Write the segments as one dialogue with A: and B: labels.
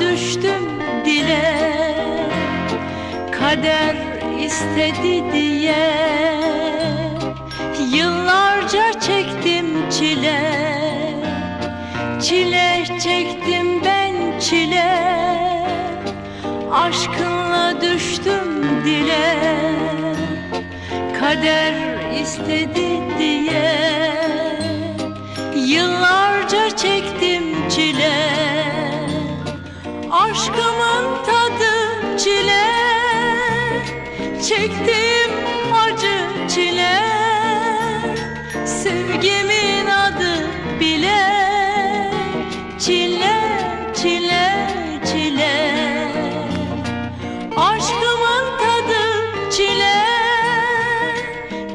A: düştüm dile. Kader istedi diye Yıllarca çektim çile. Çile çektim ben çile. Aşkınla düştüm dile. Kader istedi diye Aşkımın tadı çile. Çektim acı çile. Sevgimin adı bile. Çile, çile, çile. Aşkımın tadı çile.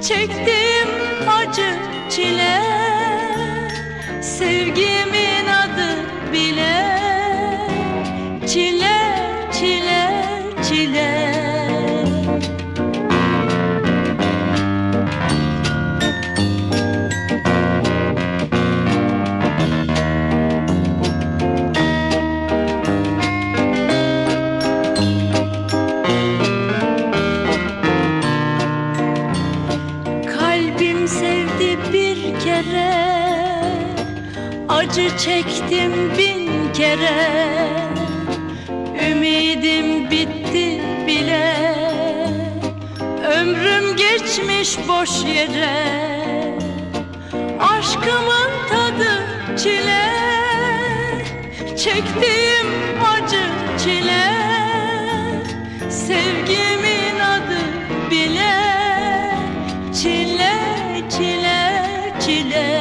A: Çektim acı çile. Sevgimin çile, çile. Kalbim sevdi bir kere Acı çektim bin kere Ümidim bitti bile. Ömrüm geçmiş boş yere. Aşkımın tadı çile. Çektiğim acı çile. Sevgimin adı bile. Çile, çile, çile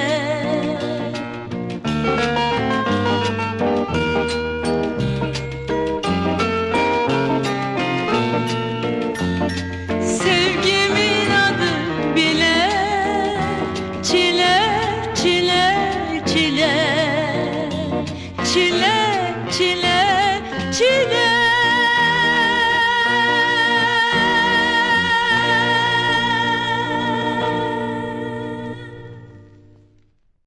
A: причине.